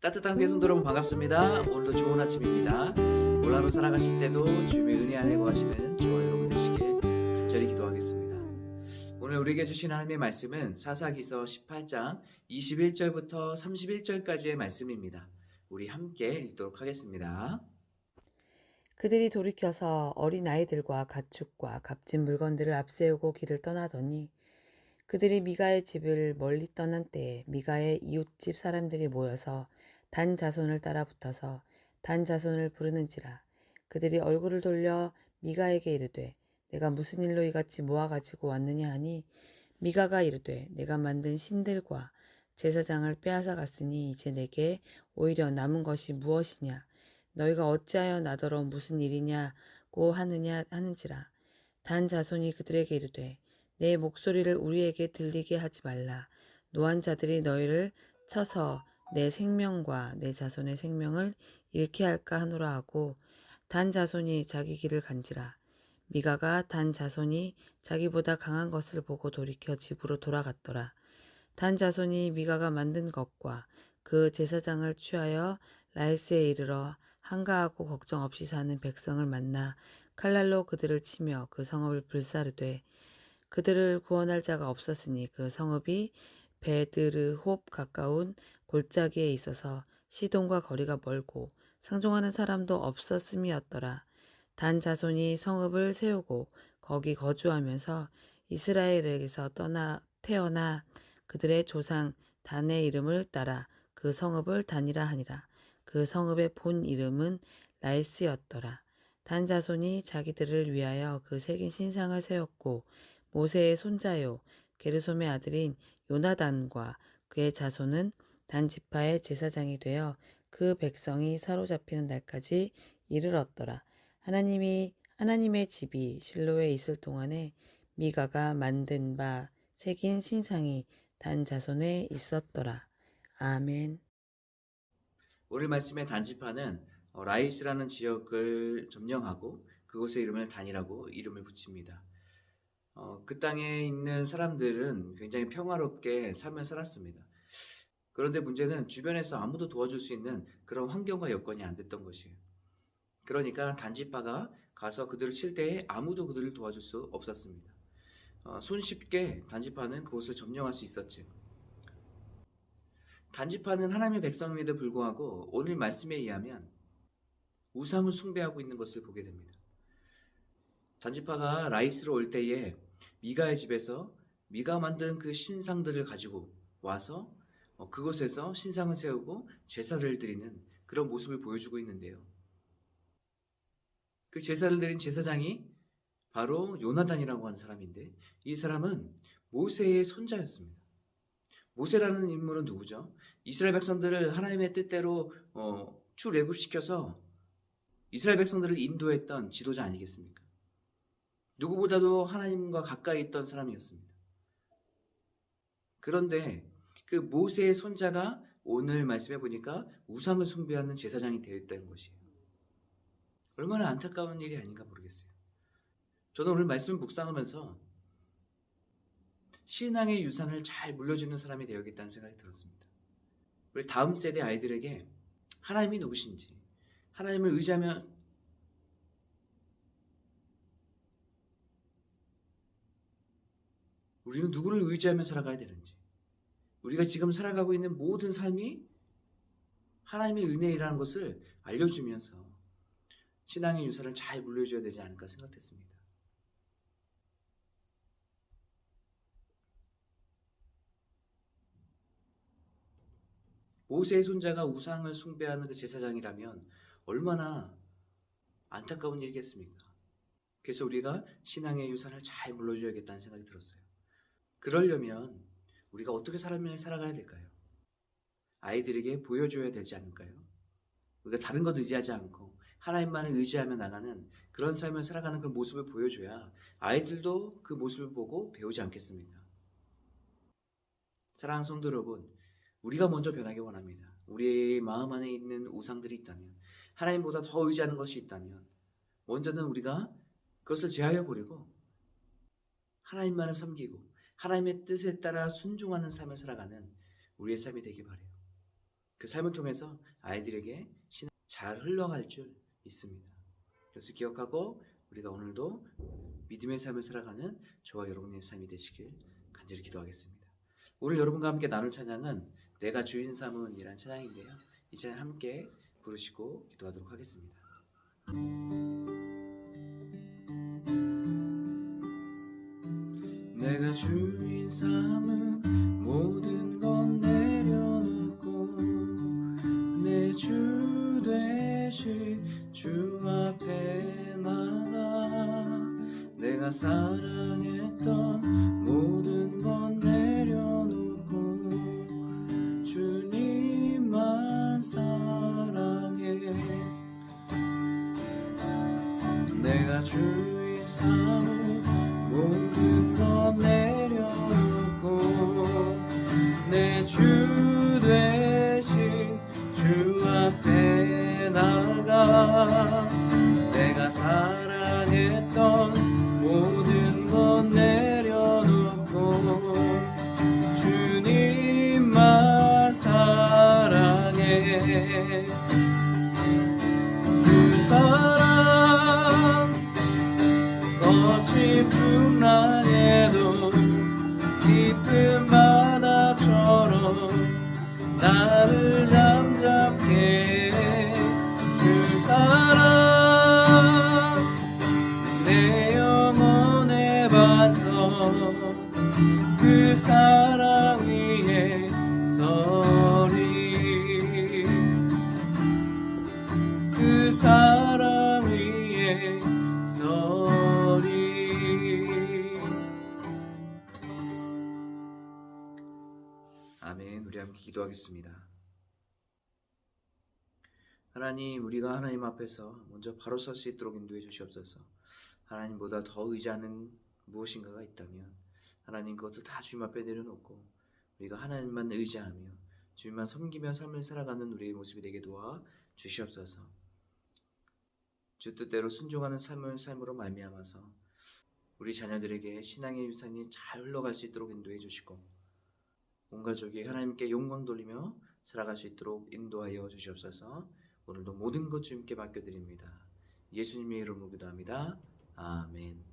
따뜻한 배송 여러분 반갑습니다. 오늘도 좋은 아침입니다. 올하루 살아가실 때도 주님의 은혜 안에 거하시는 저와 여러분 되시길 간절히 기도하겠습니다. 오늘 우리에게 주신 하나님의 말씀은 사사기서 18장 21절부터 31절까지의 말씀입니다. 우리 함께 읽도록 하겠습니다. 그들이 돌이켜서 어린 아이들과 가축과 값진 물건들을 앞세우고 길을 떠나더니 그들이 미가의 집을 멀리 떠난 때에 미가의 이웃집 사람들이 모여서 단 자손을 따라 붙어서 단 자손을 부르는지라. 그들이 얼굴을 돌려 미가에게 이르되 내가 무슨 일로 이같이 모아 가지고 왔느냐 하니? 미가가 이르되 내가 만든 신들과 제사장을 빼앗아 갔으니 이제 내게 오히려 남은 것이 무엇이냐? 너희가 어찌하여 나더러 무슨 일이냐고 하느냐 하는지라. 단 자손이 그들에게 이르되 내 목소리를 우리에게 들리게 하지 말라. 노한 자들이 너희를 쳐서 내 생명과 내 자손의 생명을 잃게 할까 하노라 하고 단 자손이 자기 길을 간지라. 미가가 단 자손이 자기보다 강한 것을 보고 돌이켜 집으로 돌아갔더라. 단 자손이 미가가 만든 것과 그 제사장을 취하여 라이스에 이르러 한가하고 걱정 없이 사는 백성을 만나 칼날로 그들을 치며 그 성읍을 불사르되 그들을 구원할 자가 없었으니 그 성읍이 베드르홉 가까운 골짜기에 있어서 시돈과 거리가 멀고 상종하는 사람도 없었음이었더라. 단 자손이 성읍을 세우고 거기 거주하면서 이스라엘에게서 떠나 태어나 그들의 조상 단의 이름을 따라 그 성읍을 단이라 하니라. 그 성읍의 본 이름은 라이스였더라. 단 자손이 자기들을 위하여 그 새긴 신상을 세웠고 모세의 손자요 게르솜의 아들인 요나단과 그의 자손은 단 지파의 제사장이 되어 그 백성이 사로잡히는 날까지 이르렀더라. 하나님이 하나님의 집이 실로에 있을 동안에 미가가 만든 바 새긴 신상이 단 자손에 있었더라. 아멘. 오늘 말씀의 단지파는 어, 라이스라는 지역을 점령하고 그곳의 이름을 단이라고 이름을 붙입니다. 어, 그 땅에 있는 사람들은 굉장히 평화롭게 삶을 살았습니다. 그런데 문제는 주변에서 아무도 도와줄 수 있는 그런 환경과 여건이 안 됐던 것이에요. 그러니까 단지파가 가서 그들을 칠 때에 아무도 그들을 도와줄 수 없었습니다. 어, 손쉽게 단지파는 그곳을 점령할 수 있었죠. 단지파는 하나님의 백성임에도 불구하고 오늘 말씀에 의하면 우상을 숭배하고 있는 것을 보게 됩니다. 단지파가 라이스로 올 때에 미가의 집에서 미가 만든 그 신상들을 가지고 와서 어, 그곳에서 신상을 세우고 제사를 드리는 그런 모습을 보여주고 있는데요. 그 제사를 드린 제사장이 바로 요나단이라고 하는 사람인데 이 사람은 모세의 손자였습니다. 모세라는 인물은 누구죠? 이스라엘 백성들을 하나님의 뜻대로 어, 출애굽시켜서 이스라엘 백성들을 인도했던 지도자 아니겠습니까? 누구보다도 하나님과 가까이 있던 사람이었습니다. 그런데 그 모세의 손자가 오늘 말씀해 보니까 우상을 숭배하는 제사장이 되어 있다는 것이에요. 얼마나 안타까운 일이 아닌가 모르겠어요. 저는 오늘 말씀 묵상하면서 신앙의 유산을 잘 물려주는 사람이 되어야겠다는 생각이 들었습니다. 우리 다음 세대 아이들에게 하나님이 누구신지, 하나님을 의지하면 우리는 누구를 의지하며 살아가야 되는지, 우리가 지금 살아가고 있는 모든 삶이 하나님의 은혜라는 것을 알려주면서 신앙의 유산을 잘 물려줘야 되지 않을까 생각했습니다. 모세의 손자가 우상을 숭배하는 그 제사장이라면 얼마나 안타까운 일이겠습니까? 그래서 우리가 신앙의 유산을 잘 물려줘야겠다는 생각이 들었어요. 그러려면 우리가 어떻게 삶을 살아가야 될까요? 아이들에게 보여줘야 되지 않을까요? 우리가 다른 것 의지하지 않고 하나님만을 의지하며 나가는 그런 삶을 살아가는 그 모습을 보여줘야 아이들도 그 모습을 보고 배우지 않겠습니까? 사랑하는 성도 여러분, 우리가 먼저 변하기 원합니다. 우리의 마음 안에 있는 우상들이 있다면, 하나님보다 더 의지하는 것이 있다면, 먼저는 우리가 그것을 제하여 버리고, 하나님만을 섬기고, 하나님의 뜻에 따라 순종하는 삶을 살아가는 우리의 삶이 되길 바래요. 그 삶을 통해서 아이들에게 신앙 잘 흘러갈 줄 믿습니다. 그래서 기억하고 우리가 오늘도 믿음의 삶을 살아가는 저와 여러분의 삶이 되시길 간절히 기도하겠습니다. 오늘 여러분과 함께 나눌 찬양은 내가 주인 삼은이란 찬양인데요. 이 찬양 함께 부르시고 기도하도록 하겠습니다. 주인 삼은 모든 건 내려놓고 내주 되신 주 앞에 나가 내가 사랑했던 모든 건 내려놓고 주님만 사랑해. 내가 주의 삼은 기도하겠습니다. 하나님 우리가 하나님 앞에서 먼저 바로 설 수 있도록 인도해 주시옵소서. 하나님보다 더 의지하는 무엇인가가 있다면 하나님 그것을 다 주님 앞에 내려놓고 우리가 하나님만 의지하며 주님만 섬기며 삶을 살아가는 우리의 모습이 되게 도와 주시옵소서. 주 뜻대로 순종하는 삶을 삶으로 말미암아서 우리 자녀들에게 신앙의 유산이 잘 흘러갈 수 있도록 인도해 주시고 온 가족이 하나님께 영광 돌리며 살아갈 수 있도록 인도하여 주시옵소서 오늘도 모든 것 주님께 맡겨드립니다. 예수님의 이름으로 기도합니다. 아멘